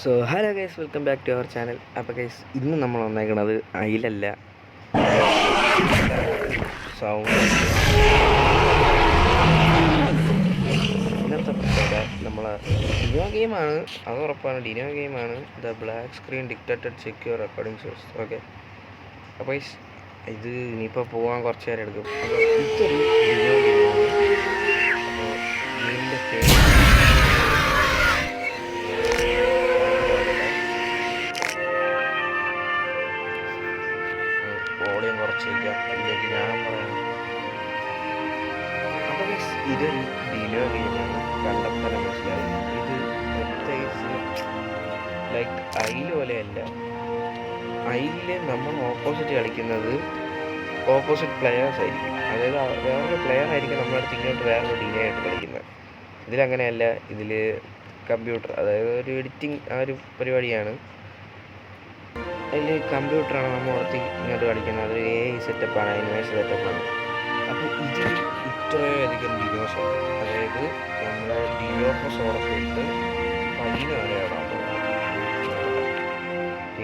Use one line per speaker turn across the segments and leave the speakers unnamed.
So hello guys welcome back to our channel അപ്പോൾ guys ഇന്ന് നമ്മൾ വന്നേക്കണത് അയിലല്ല. സൗണ്ട് നമ്മൾ ഡിനോ ഗെയിമാണ് അത് ഉറപ്പാണ്. ഡിനോ ഗെയിമാണ് the black screen detected secure recording source okay അപ്പോൾ ഗൈസ് ഇത് ഇനിയിപ്പോൾ പോകാൻ കുറച്ച് നേരം എടുക്കും. അപ്പോൾ ഇതൊരു ഡിനോ ഗെയിമാണ് അപ്പോൾ ഗെയിമിന്റെ ഐൽ പോലെയല്ല. ഐൽ നമ്മൾ ഓപ്പോസിറ്റ് കളിക്കുന്നത് ഓപ്പോസിറ്റ് പ്ലെയേഴ്സ് ആയിരിക്കും. അതായത് വേറൊരു പ്ലെയർ ആയിരിക്കും നമ്മുടെ അടുത്ത് ഇങ്ങോട്ട് വേറൊരു ഡീലേ ആയിട്ട് കളിക്കുന്നത്. ഇതിലങ്ങനെയല്ല ഇതിൽ കമ്പ്യൂട്ടർ അതായത് ഒരു എഡിറ്റിംഗ് ആ ഒരു പരിപാടിയാണ്. അതിൽ കമ്പ്യൂട്ടറാണ് നമ്മൾ അടുത്ത് ഇങ്ങോട്ട് കളിക്കുന്നത്. അതൊരു എ ഐ സെറ്റപ്പാണ് അനിമേഷൻ സെറ്റപ്പാണ് അപ്പോൾ ഇതിൽ ഇത്രയധികം ഡിനോസ് ഉണ്ട്. അതായത് നമ്മുടെ ഡിയോഫോസോറസ് തൊട്ട് പതിനാറ് വരെയാണ്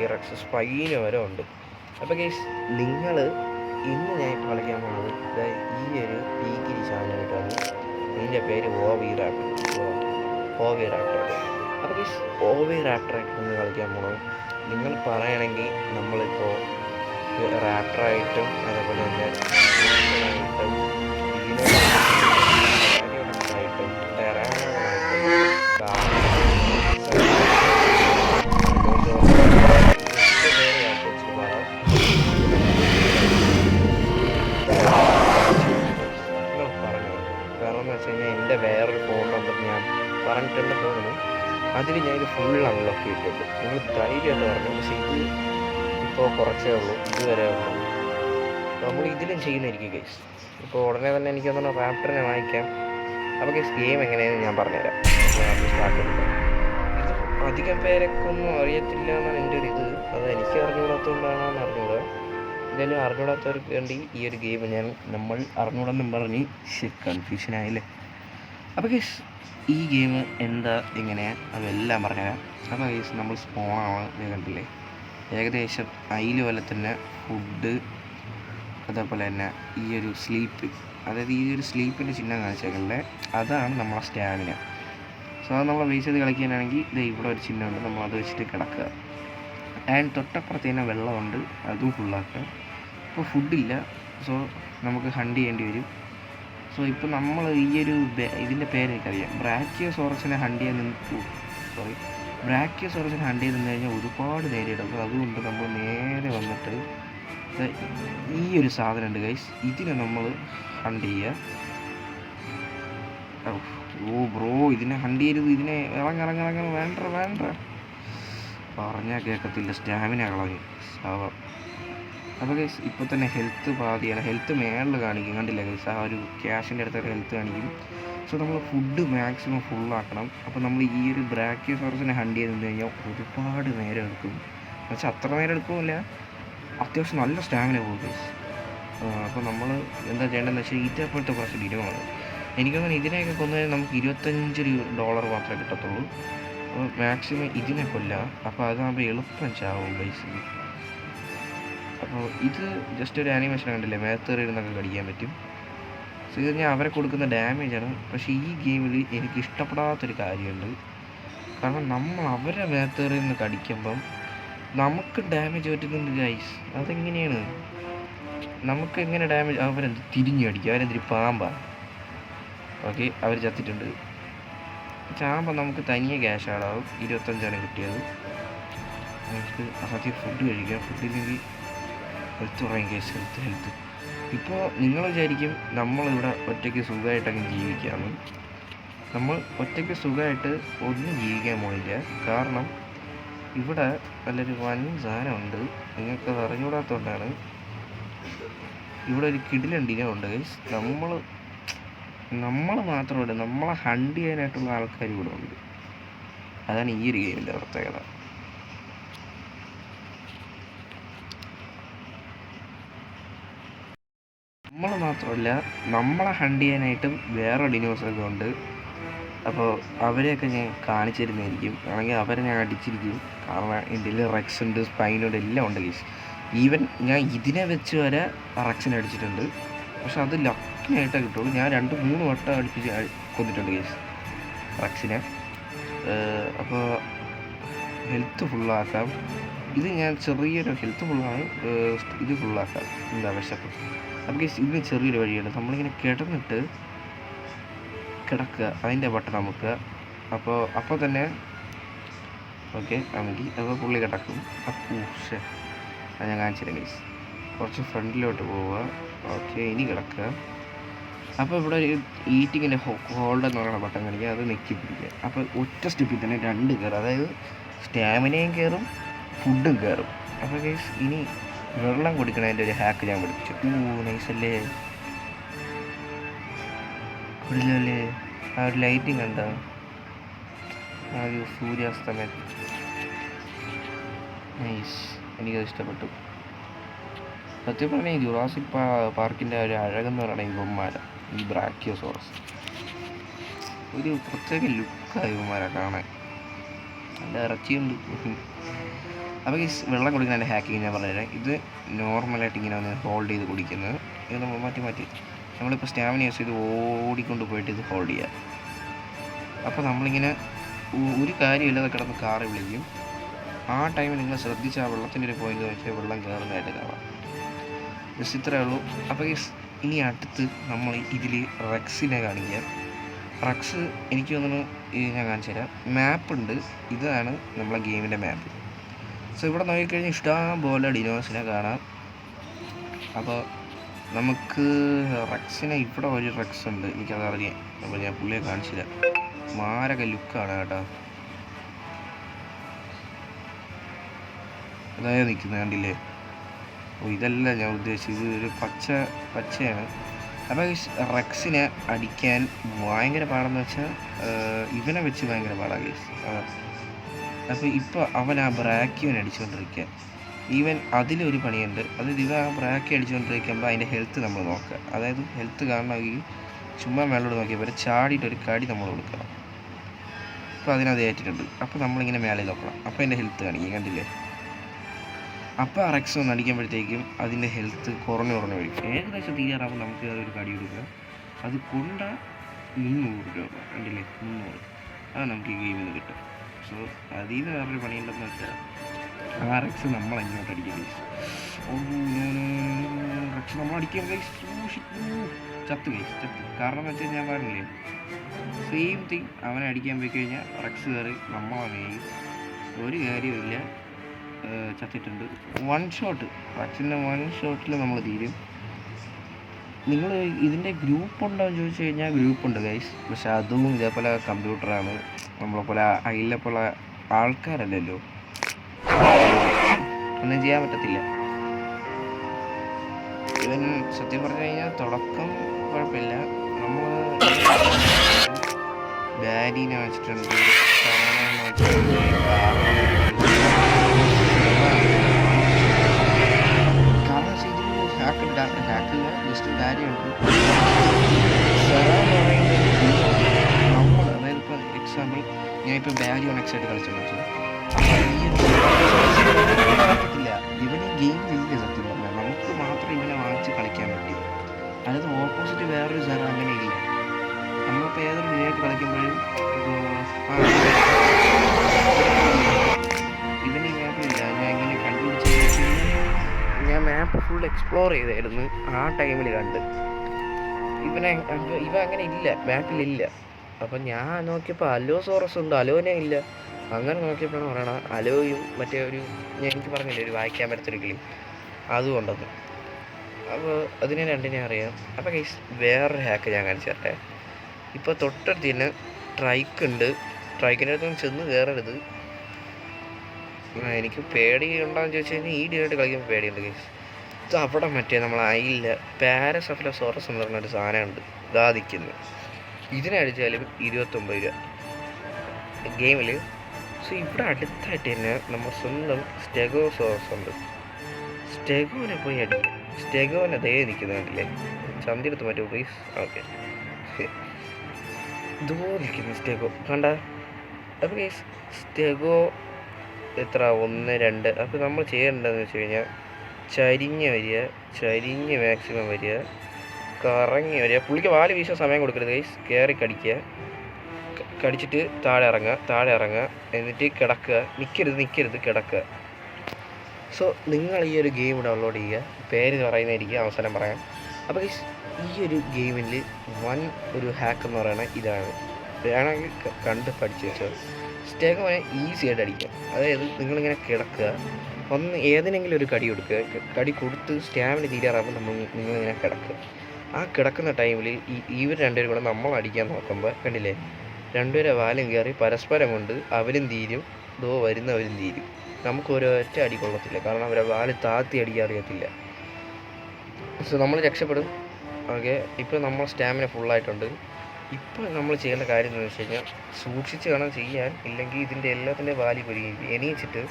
ടീറക്സ് സ്പൈന് വരെ ഉണ്ട്. അപ്പോൾ കേസ് നിങ്ങൾ ഇന്ന് ഞാൻ ഇപ്പോൾ കളിക്കാൻ പോകുന്നത് ഈ ഒരു പീക്കിരി ചാനലായിട്ടാണ് ഇതിന്റെ പേര് O V raptor O V raptor അപ്പോൾ കേസ് ഓ വി റാപ്റ്ററായിട്ട് ഇന്ന് കളിക്കാൻ പോകണം നിങ്ങൾ പറയണമെങ്കിൽ നമ്മളിപ്പോൾ റാപ്റ്ററായിട്ടും അതേപോലെ തന്നെ ആയിട്ടും വേറൊരു ഫോൺ നമ്പർ ഞാൻ പറഞ്ഞിട്ടുണ്ടെന്ന് തോന്നുന്നു. അതിൽ ഞാൻ ഇത് ഫുൾ അൺലോക്ക് ചെയ്തിട്ടുണ്ട് നിങ്ങൾ ധൈര്യമായിട്ട് പറഞ്ഞു പക്ഷേ ഇത് ഇപ്പോൾ കുറച്ചേ ഉള്ളൂ. ഇതുവരെ ഉള്ളൂ. നമ്മൾ ഇതിലും ചെയ്യുന്നതായിരിക്കും ഗൈസ് ഇപ്പോൾ ഉടനെ തന്നെ എനിക്ക് തന്നെ റാപ്റ്ററിനെ വാങ്ങിക്കാം. അപ്പോൾ ഗൈസ് ഗെയിം എങ്ങനെയാണെന്ന് ഞാൻ പറഞ്ഞുതരാം. സ്റ്റാർട്ട് ചെയ്തിട്ട് ഇത് അധികം പേരൊക്കൊന്നും അറിയത്തില്ല എന്നാണ് എന്റെ ഒരു ഇത്. അത് എനിക്ക് അറിഞ്ഞുകൂടാത്തതുകൊണ്ടാണെന്ന് അറിഞ്ഞത് എന്തായാലും അറിഞ്ഞൂടാത്തവർക്ക് വേണ്ടി ഈ ഒരു ഗെയിം ഞാൻ നമ്മൾ അറിഞ്ഞൂടെന്നും പറഞ്ഞ് കൺഫ്യൂഷൻ ആയില്ലേ? അപ്പോൾ ഗൈസ് ഈ ഗെയിം എന്താ എങ്ങനെയാണ് അതെല്ലാം പറഞ്ഞുതരാം അപ്പോൾ ഗൈസ് നമ്മൾ സ്പോണാണ് ഇത് കണ്ടില്ലേ? ഏകദേശം അതിൽ പോലെ തന്നെ ഫുഡ് അതേപോലെ തന്നെ ഈ ഒരു സ്ലീപ്പ് അതായത് ഈ ഒരു സ്ലീപ്പിന്റെ ചിഹ്നം കാണിച്ചേക്കല്ലേ അതാണ് നമ്മളെ സ്റ്റാമിന സോ അത് നമ്മൾ ബേസ് ചെയ്ത് കളിക്കാനാണെങ്കിൽ ഇത് ഇവിടെ ഒരു ചിഹ്നമുണ്ട് നമ്മൾ അത് വെച്ചിട്ട് കിടക്കുക. ആൻഡ് തൊട്ടപ്പുറത്ത് തന്നെ വെള്ളമുണ്ട്. അതും ഫുള്ളാക്കുക അപ്പോൾ ഫുഡില്ല സോ നമുക്ക് ഹണ്ട് ചെയ്യേണ്ടി വരും. സോ ഇപ്പോൾ നമ്മൾ ഈ ഒരു ഇതിന്റെ പേര് എനിക്കറിയാം ബ്രാക്കിയോസോറസിനെ ഹണ്ട് ചെയ്യാൻ നിന്ന് സോറി ബ്രാക്കിയോസോറസിനെ ഹണ്ട് ചെയ്ത് നിന്ന് കഴിഞ്ഞാൽ ഒരുപാട് നേരിടും എടുക്കും അതുകൊണ്ട് നമ്മൾ നേരെ വന്നിട്ട് ഈ ഒരു സാധനം ഉണ്ട് ഗൈസ് ഇതിനെ നമ്മൾ ഹണ്ട് ചെയ്യുക ഓ ബ്രോ ഇതിനെ ഹണ്ട് ചെയ്യരുത്. ഇതിനെ ഇറങ്ങ ഇറങ്ങ ഇറങ്ങ. വേണ്ട വേണ്ട. പറഞ്ഞാൽ കേൾക്കത്തില്ല സ്റ്റാമിന കളഞ്ഞു. സാവ അപ്പോൾ ഗൈസ് ഇപ്പോൾ തന്നെ ഹെൽത്ത് പാതിയാണ് ഹെൽത്ത് മേളിൽ കാണിക്കും. കണ്ടില്ല? ഗൈസ് ആ ഒരു ക്യാഷിന്റെ അടുത്തൊരു ഹെൽത്ത് കാണിക്കും. സോ നമ്മൾ ഫുഡ് മാക്സിമം ഫുള്ളാക്കണം അപ്പോൾ നമ്മൾ ഈ ഒരു ബ്രാക്കിയോസോറസിനെ ഹണ്ട് ചെയ്ത് കഴിഞ്ഞാൽ ഒരുപാട് നേരം എടുക്കും. എന്നുവെച്ചാൽ അത്ര നേരം എടുക്കുമില്ല അത്യാവശ്യം നല്ല സ്റ്റാമിന പോകും ഗൈസ് അപ്പോൾ നമ്മൾ എന്താ ചെയ്യേണ്ടതെന്ന് വെച്ചാൽ ഈറ്റപ്പോഴത്തെ കുറച്ച് ഡിനോമാണ് എനിക്കൊന്നും ഇതിനെയൊക്കെ കൊന്നുകഴിഞ്ഞാൽ നമുക്ക് ഇരുപത്തഞ്ച് ഡോളർ മാത്രമേ കിട്ടത്തുള്ളൂ. അപ്പോൾ മാക്സിമം ഇതിനെ കൊല്ലാം. അപ്പോൾ അതാകുമ്പോൾ എളുപ്പം ചാവും ബേസിക്കലി അപ്പോൾ ഇത് ജസ്റ്റ് ഒരു ആനിമേഷൻ കണ്ടില്ലേ? മേത്തേറി ഇരുന്നൊക്കെ കടിക്കാൻ പറ്റും. സോ ഇത് ഞാൻ അവരെ കൊടുക്കുന്ന ഡാമേജാണ് പക്ഷേ ഈ ഗെയിമിൽ എനിക്ക് ഇഷ്ടപ്പെടാത്തൊരു കാര്യമുണ്ട്. കാരണം നമ്മൾ അവരെ മേത്തേറി നിന്ന് കടിക്കുമ്പം നമുക്ക് ഡാമേജ് പറ്റുന്നുണ്ട് ഗൈസ് അതെങ്ങനെയാണ്? നമുക്ക് എങ്ങനെ ഡാമേജ് അവരെന്ത് തിരിഞ്ഞു അടിക്കും അവരെന്തിരി പാമ്പാ. ഓക്കെ അവർ ചത്തിട്ടുണ്ട്. ചാമ്പ നമുക്ക് തനിയെ ക്യാഷ് ആളാവും. ഇരുപത്തഞ്ചാണ് കിട്ടിയത്. നമുക്ക് ആദ്യം ഫുഡ് കഴിക്കാം. ഫുഡില്ലെങ്കിൽ ഹെൽത്ത് പറയും കേസ് ഹെൽത്ത് ഹെൽത്ത് ഇപ്പോൾ നിങ്ങൾ വിചാരിക്കും നമ്മളിവിടെ ഒറ്റയ്ക്ക് സുഖമായിട്ടങ്ങ് ജീവിക്കാമെന്ന് നമ്മൾ ഒറ്റയ്ക്ക് സുഖമായിട്ട് ഒന്നും ജീവിക്കാൻ പോയില്ല കാരണം ഇവിടെ നല്ലൊരു വൻ സാധനമുണ്ട്. നിങ്ങൾക്കത് അറിഞ്ഞുകൂടാത്തതുകൊണ്ടാണ്. ഇവിടെ ഒരു കിടിലണ്ടിനെ ഉണ്ട് ഗൈസ് നമ്മൾ നമ്മൾ മാത്രമല്ല നമ്മളെ ഹണ്ട് ചെയ്യാനായിട്ടുള്ള ആൾക്കാർ ഇവിടെ ഉണ്ട്. അതാണ് ഈ ഒരു ഗെയിമിന്റെ പ്രത്യേകത. നമ്മൾ മാത്രമല്ല നമ്മളെ ഹണ്ട് ചെയ്യാനായിട്ടും വേറെ ഡിനോസൊക്കെ ഉണ്ട്. അപ്പോൾ അവരെയൊക്കെ ഞാൻ കാണിച്ചു തരുന്നതായിരിക്കും അല്ലെങ്കിൽ അവരെ ഞാൻ അടിച്ചിരിക്കും. കാരണം എന്റെ റെക്സ് ഉണ്ട് സ്പൈനുണ്ട് എല്ലാം ഉണ്ട് ഗീസ് ഈവൻ ഞാൻ ഇതിനെ വെച്ച് വരെ റെക്സിനെ അടിച്ചിട്ടുണ്ട്. പക്ഷെ അത് ലക്കിനായിട്ടേ കിട്ടുള്ളൂ. ഞാൻ രണ്ട് മൂന്ന് വട്ടം അടിപ്പിച്ച് അടി- കൊന്നിട്ടുണ്ട് ഗീസ് റെക്സിനെ അപ്പോൾ ഹെൽത്ത് ഫുള്ളാക്കാം ഇത് ഞാൻ ചെറിയൊരു ഹെൽത്ത് ഫുള്ളാണ് ഇത് ഫുള്ളാക്കാം എന്താ വിശപ്പ്? ഗീസ് ഇതിന് ചെറിയൊരു വഴിയുണ്ട്. നമ്മളിങ്ങനെ കിടന്നിട്ട് കിടക്കുക. അതിന്റെ ബട്ടൺ നമുക്ക് അപ്പോൾ അപ്പോൾ തന്നെ ഓക്കെ അമക്കി. അപ്പോൾ പുള്ളി കിടക്കും. അപ്പോൾ ശേ അത് ഞാൻ കാണിച്ചില്ല ഗൈസ് കുറച്ച് ഫ്രണ്ടിലോട്ട് പോവുക. ഓക്കെ ഇനി കിടക്കുക. അപ്പോൾ ഇവിടെ ഒരു ഈറ്റിങ്ങിന്റെ ഹോൾഡ് എന്ന് പറയുന്ന ബട്ടൺ കാണിക്കുക. അത് നെക്കി പിടിക്കുക. അപ്പോൾ ഒറ്റ സ്റ്റെപ്പിൽ തന്നെ രണ്ട് കയറും. അതായത് സ്റ്റാമിനയും കയറും ഫുഡും കയറും. അപ്പോൾ ഗൈസ് ഇനി വെള്ളം കുടിക്കണതിന്റെ ഒരു ഹാക്ക് ഞാൻ പഠിപ്പിച്ചു. ഓ നൈസല്ലേ കുടിലല്ലേ ആ ഒരു ലൈറ്റിംഗ് കണ്ടോ? ആ ഒരു സൂര്യാസ്തമയം. നൈസ് എനിക്കത് ഇഷ്ടപ്പെട്ടു. സത്യം പറഞ്ഞാൽ ജുറാസിക് പാ പാർക്കിന്റെ ഒരു അഴകെന്ന് പറയുന്നത് ഇവന്മാര ഈ ബ്രാക്കിയോസോറസ്. ഒരു പ്രത്യേക ലുക്കാണ് ഇവന്മാരെ കാണാൻ. നല്ല ഇറച്ചിയുണ്ട്. അപ്പോൾ ഈ വെള്ളം കുടിക്കുന്നതിന്റെ ഹാക്കിങ് ഞാൻ പറഞ്ഞുതരാം. ഇത് നോർമലായിട്ട് ഇങ്ങനെ ഒന്ന് ഹോൾഡ് ചെയ്ത് കുടിക്കുന്നത്. ഇത് നമ്മൾ മാറ്റി മാറ്റി. നമ്മളിപ്പോൾ സ്റ്റാമിന യൂസ് ചെയ്ത് ഓടിക്കൊണ്ട് പോയിട്ട് ഇത് ഹോൾഡ് ചെയ്യാം. അപ്പോൾ നമ്മളിങ്ങനെ ഒരു കാര്യമില്ലാതെ കിടന്ന് കാറി വിളിക്കും. ആ ടൈമിൽ നിങ്ങൾ ശ്രദ്ധിച്ച ആ വെള്ളത്തിന്റെ ഒരു പോയിന്റ് വെച്ചാൽ വെള്ളം കയറുന്നതായിട്ട് കാണാം. ജസ്റ്റ് ഇത്രയേ ഉള്ളൂ. അപ്പോൾ ഇനി അടുത്ത് നമ്മൾ ഇതിൽ റെക്സിനെ കാണിക്കാം. റെക്സ് എനിക്ക് തോന്നുന്നു ഞാൻ കാണിച്ചു തരാം മാപ്പ് ഉണ്ട്. ഇതാണ് നമ്മളെ ഗെയിമിന്റെ മാപ്പ് സോ ഇവിടെ നോക്കിക്കഴിഞ്ഞാൽ ഇഷ്ടം പോലെ ഡിനോസിനെ കാണാം. അപ്പോൾ നമുക്ക് റെക്സിനെ ഇവിടെ ഒരു റെക്സ് ഉണ്ട്. എനിക്കത് അറിയാം. അപ്പോൾ ഞാൻ പുള്ളിയെ കാണിച്ചില്ല മാരക ലുക്കാണ് കേട്ടോ. അതായത് നിൽക്കുന്നത് കണ്ടില്ലേ? ഓ ഇതല്ല ഞാൻ ഉദ്ദേശിച്ചത്. ഇതൊരു പച്ച പച്ചയാണ്. അപ്പോൾ റെക്സിനെ അടിക്കാൻ ഭയങ്കര പാടെന്ന് വെച്ചാൽ ഇവനെ വെച്ച് ഭയങ്കര പാടാണ് ഗൈസ് അപ്പോൾ ഇപ്പോൾ അവൻ ആ ബ്രാക്കിയോൻ അടിച്ചുകൊണ്ടിരിക്കുക ഈവൻ അതിലൊരു പണിയുണ്ട്. അതായത് ഇവ ആ ബ്രാക്കി അടിച്ചുകൊണ്ടിരിക്കുമ്പോൾ അതിന്റെ ഹെൽത്ത് നമ്മൾ നോക്കുക അതായത് ഹെൽത്ത് കാണണമെങ്കിൽ ചുമ്മാ മേലോട്ട് നോക്കിയാൽ പോലെ ചാടിയിട്ട് ഒരു കടി നമ്മൾ കൊടുക്കണം. അപ്പോൾ അതിനത് ഏറ്റിട്ടുണ്ട്. അപ്പോൾ നമ്മളിങ്ങനെ മേലെ നോക്കണം. അപ്പോൾ അതിന്റെ ഹെൽത്ത് കാണിക്കും. കണ്ടില്ലേ? അപ്പോൾ അറക്സ് ഒന്ന് അടിക്കുമ്പോഴത്തേക്കും അതിന്റെ ഹെൽത്ത് കുറഞ്ഞു കുറഞ്ഞു വരും ഏകദേശം തീരാറാകുമ്പോൾ നമുക്ക് അതൊരു കടി കൊടുക്കുക അത് കൊണ്ട മുന്നൂറ് രൂപ. കണ്ടില്ലേ? മുന്നൂറ്. അത് നമുക്ക് ഈ ഗെയിമിൽ നിന്ന് കിട്ടും. സോ അതിൽ നിന്ന് വേറൊരു പണിയുണ്ടെന്ന് വെച്ചാൽ ആർ എക്സ് നമ്മൾ അങ്ങോട്ട് അടിക്കും ഗൈസ് റെക്സ് നമ്മൾ അടിക്കാൻ ഗൈസ് ചത്ത് ഗൈസ് ചത്ത്. കാരണം എന്ന് വെച്ചാൽ ഞാൻ പറഞ്ഞില്ലേ സെയിം തിങ് അവനെ അടിക്കാൻ പോയി കഴിഞ്ഞാൽ റെക്സ് കയറി നമ്മളാണ് ഗൈസ് ഒരു കാര്യമില്ല ചത്തിട്ടുണ്ട്. വൺ ഷോട്ട് റെക്സിന്റെ വൺ ഷോട്ടിൽ നമ്മൾ തീരും. നിങ്ങൾ ഇതിന്റെ ഗ്രൂപ്പ് ഉണ്ടോ എന്ന് ചോദിച്ചു കഴിഞ്ഞാൽ ഗ്രൂപ്പ് ഉണ്ട് ഗൈസ് പക്ഷേ അതും ഇതേപോലെ കമ്പ്യൂട്ടറാണ് നമ്മളെ പോലെ അതിലെ പോലെ ആൾക്കാരല്ലല്ലോ. ഒന്നും ചെയ്യാൻ പറ്റത്തില്ല. ഇവൻ സത്യം പറഞ്ഞു കഴിഞ്ഞാൽ തുടക്കം കുഴപ്പമില്ല. നമ്മൾ ബാരീനെ വെച്ചിട്ടുണ്ട് വെച്ചിട്ടുണ്ട്. എക്സ്പ്ലോർ ചെയ്തായിരുന്നു ആ ടൈമിൽ കണ്ട്. ഇവനെ ഇവ അങ്ങനെ ഇല്ല മാപ്പിലില്ല അപ്പം ഞാൻ നോക്കിയപ്പോൾ അലോസോറസ് ഉണ്ട് അലോനെ ഇല്ല. അങ്ങനെ നോക്കിയപ്പോഴാണ് പറയണ അലോയും മറ്റേ ഒരു ഞാൻ എനിക്ക് പറഞ്ഞില്ലേ ഒരു വായിക്കാൻ പറ്റത്തൊരു കിളി അതും ഉണ്ടെന്ന്. അപ്പോൾ അതിനെ രണ്ടിനെ അറിയാം. അപ്പോൾ കേസ് വേറൊരു ഹാക്ക് ഞാൻ കാണിച്ചു തരട്ടെ. ഇപ്പോൾ തന്നെ ട്രൈക്ക് ഉണ്ട്. ട്രൈക്കിന്റെ അടുത്ത് ചെന്ന് കയറരുത് എനിക്ക് പേടി ഉണ്ടോയെന്ന് ചോദിച്ചു കഴിഞ്ഞാൽ ഈ ഡീനായിട്ട് കളിക്കുമ്പോൾ പേടിയുണ്ട് കേസ് അവിടെ മറ്റേ നമ്മൾ അയില്ല പാരസഫലസോറസ് എന്ന് പറഞ്ഞൊരു സാധനമുണ്ട്. ഗാദിക്കുന്നു ഇതിനടിച്ചാലും ഇരുപത്തൊമ്പത് രൂപ. ഗെയിമിൽ സോ ഇവിടെ അടുത്തായിട്ട് തന്നെ നമ്മൾ സ്വന്തം സ്റ്റെഗോസോറസ് ഉണ്ട്. സ്റ്റെഗോനെ പോയി അടി സ്റ്റെഗോനെ ദേ നിൽക്കുന്നത് കണ്ടില്ലേ? ചന്തി എടുത്ത് മാറ്റുമോ പ്ലീസ് ഓക്കെ ദോ നിൽക്കുന്നു സ്റ്റെഗോ കണ്ട? അപ്പോൾ സ്റ്റെഗോ എത്ര? ഒന്ന് രണ്ട്. അപ്പോൾ നമ്മൾ ചെയ്യേണ്ടതെന്ന് വെച്ച് കഴിഞ്ഞാൽ ചരിഞ്ഞ് വരിക ചരിഞ്ഞ് മാക്സിമം വരിക കറങ്ങി വരിക. പുള്ളിക്ക് വാൽ വീശാൻ സമയം കൊടുക്കരുത് ഗൈസ് കയറി കടിക്കുക. കടിച്ചിട്ട് താഴെ ഇറങ്ങുക താഴെ ഇറങ്ങുക. എന്നിട്ട് കിടക്കുക. നിൽക്കരുത് നിൽക്കരുത് കിടക്കുക. സോ നിങ്ങൾ ഈ ഒരു ഗെയിം ഡൗൺലോഡ് ചെയ്യുക. പേര് പറയുന്നതായിരിക്കും അവസാനം പറയാം. അപ്പോൾ ഗൈസ് ഈ ഒരു ഗെയിമിൽ വൻ ഒരു ഹാക്ക് എന്ന് പറയുന്നത് ഇതാണ്. വേണമെങ്കിൽ കണ്ട് പഠിച്ചു വെച്ചോ. സ്റ്റേക്ക് പറയാൻ ഈസി ആയിട്ട് അടിക്കുക അതായത് നിങ്ങളിങ്ങനെ കിടക്കുക. ഒന്ന് ഏതിനെങ്കിലും ഒരു കടി കൊടുക്കുക കടി കൊടുത്ത് സ്റ്റാമിന് തീരാറാകുമ്പോൾ നമ്മൾ നിങ്ങളിങ്ങനെ കിടക്കുക ആ കിടക്കുന്ന ടൈമിൽ ഈ ഇവർ രണ്ടുപേരും കൂടെ നമ്മൾ അടിക്കാൻ നോക്കുമ്പോൾ കണ്ടില്ലേ? രണ്ടുപേരെ വാലും കയറി പരസ്പരം കൊണ്ട് അവരും തീരും ദോ വരുന്നവരും തീരും. നമുക്ക് ഒരൊറ്റ അടി കൊള്ളത്തില്ല. കാരണം അവരെ വാൽ താത്തി അടിക്കാൻ അറിയത്തില്ല. സോ നമ്മൾ രക്ഷപ്പെടും. ഓക്കെ ഇപ്പോൾ നമ്മൾ സ്റ്റാമിന ഫുള്ളായിട്ടുണ്ട് ഇപ്പോൾ നമ്മൾ ചെയ്യേണ്ട കാര്യം എന്ന് വെച്ച് കഴിഞ്ഞാൽ സൂക്ഷിച്ച് വേണം ചെയ്യാൻ. ഇല്ലെങ്കിൽ ഇതിന്റെ എല്ലാത്തിന്റെ വാലി പൊരിയും. എണീച്ചിട്ട്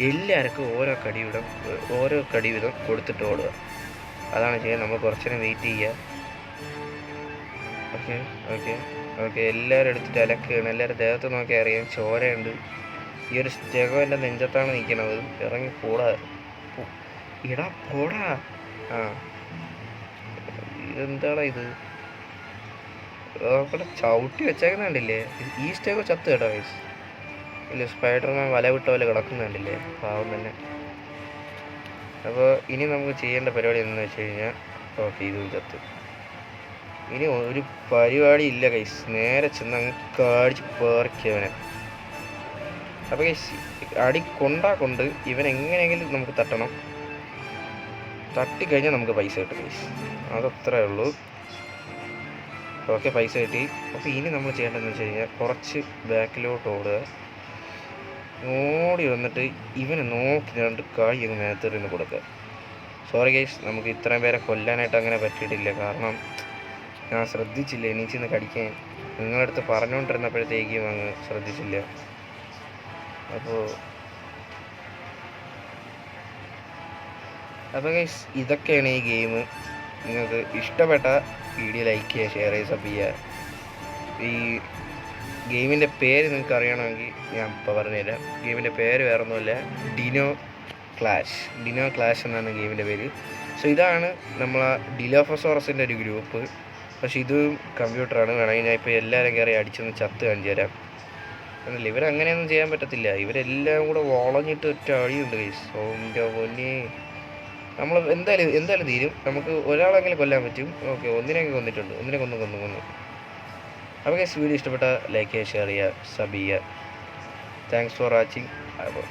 എല്ലാവർക്കും ഓരോ കടി ഓരോ കടി വീതം കൊടുത്തിട്ട് ഓടുക. അതാണ് ചെയ്യുക നമ്മൾ കുറച്ച് നേരം വെയിറ്റ് ചെയ്യുക ഓക്കെ ഓക്കെ ഓക്കെ എല്ലാവരും എടുത്തിട്ട് അലക്കുകയാണ്. എല്ലാവരും ദേഹത്ത് നോക്കി അറിയാം ചോരയുണ്ട്. ഈ ഒരു സ്റ്റെഗോ എന്റെ നെഞ്ചത്താണ് നിൽക്കണത് ഇറങ്ങി പോടാ ഇടാ പോടാ. ആ. ഇതെന്താണ് ഇത്? ചവിട്ടി വെച്ചേക്കുന്ന കണ്ടില്ലേ? ഈ സ്റ്റെഗോ ചത്ത് കേട്ടോ ഇല്ല സ്പൈഡർമാൻ വല വിട്ട പോലെ കിടക്കുന്നുണ്ടല്ലേ പാവം തന്നെ. അപ്പോൾ ഇനി നമുക്ക് ചെയ്യേണ്ട പരിപാടി എന്താണെന്ന് വെച്ച് കഴിഞ്ഞാൽ ഓക്കെ ഇതും ചത്ത്. ഇനി ഒരു പരിപാടി ഇല്ല കൈസ് നേരെ ചെന്ന് അങ്ങ് കാടിച്ച് പേർക്കിയവനെ അപ്പോൾ കൈസ് അടി കൊണ്ടാ കൊണ്ട് ഇവൻ എങ്ങനെയെങ്കിലും നമുക്ക് തട്ടണം. തട്ടിക്കഴിഞ്ഞാൽ നമുക്ക് പൈസ കിട്ടും കൈസ് അതത്രേ ഉള്ളൂ. ഓക്കെ പൈസ കിട്ടി. അപ്പോൾ ഇനി നമ്മൾ ചെയ്യേണ്ടതെന്ന് വെച്ച് കഴിഞ്ഞാൽ കുറച്ച് ബാക്കിലോട്ട് ഓടുക. ഓടി വന്നിട്ട് ഇവനെ നോക്കി രണ്ട് കായ് അങ്ങ് മേത്തെറിന്ന് കൊടുക്കുക. സോറി ഗൈസ് നമുക്ക് ഇത്രയും പേരെ കൊല്ലാനായിട്ട് അങ്ങനെ പറ്റിയിട്ടില്ല. കാരണം ഞാൻ ശ്രദ്ധിച്ചില്ല എനിക്ക് എണീച്ചിന്ന് കടിക്കാൻ. നിങ്ങളടുത്ത് പറഞ്ഞുകൊണ്ടിരുന്നപ്പോഴത്തേക്കും അങ്ങ് ശ്രദ്ധിച്ചില്ല. അപ്പോൾ അപ്പോൾ ഗൈസ് ഇതൊക്കെയാണ് ഈ ഗെയിം. നിങ്ങൾക്ക് ഇഷ്ടപ്പെട്ട വീഡിയോ ലൈക്ക് ചെയ്യുക ഷെയർ ചെയ്യുക സബ് ചെയ്യുക. ഈ ഗെയിമിന്റെ പേര് നിങ്ങൾക്ക് അറിയണമെങ്കിൽ ഞാൻ ഇപ്പോൾ പറഞ്ഞുതരാം. ഗെയിമിന്റെ പേര് വേറെ ഒന്നുമില്ല ഡിനോ ക്ലാഷ്. ഡിനോ ക്ലാഷ് എന്നാണ് ഗെയിമിന്റെ പേര്. സോ ഇതാണ് നമ്മളെ ഡിലോഫസോറസിന്റെ ഒരു ഗ്രൂപ്പ്. പക്ഷേ ഇത് കമ്പ്യൂട്ടറാണ്. വേണമെങ്കിൽ ഞാൻ ഇപ്പോൾ എല്ലാവരും കയറി അടിച്ചൊന്ന് ചത്ത് കാണിച്ചു തരാം എന്നല്ല ഇവരങ്ങനെയൊന്നും ചെയ്യാൻ പറ്റത്തില്ല. ഇവരെല്ലാം കൂടെ വളഞ്ഞിട്ട് ഒറ്റ അഴിയുണ്ട് സോ എന്റെ പൊന്നെ. നമ്മൾ എന്തായാലും എന്തായാലും തീരും. നമുക്ക് ഒരാളെങ്കിലും കൊല്ലാൻ പറ്റും. ഓക്കെ ഒന്നിനെങ്കിൽ കൊന്നിട്ടുണ്ട്. ഒന്നിനെ കൊന്നു കൊന്നു കൊന്നു. അപ്പോൾ ഗൈസ് വീഡിയോ ഇഷ്ടപ്പെട്ട ലൈക്ക് ചെയ്യുക ഷെയർ ചെയ്യുക സബ് ചെയ്യുക. താങ്ക്സ് ഫോർ വാച്ചിങ് അപ്പോൾ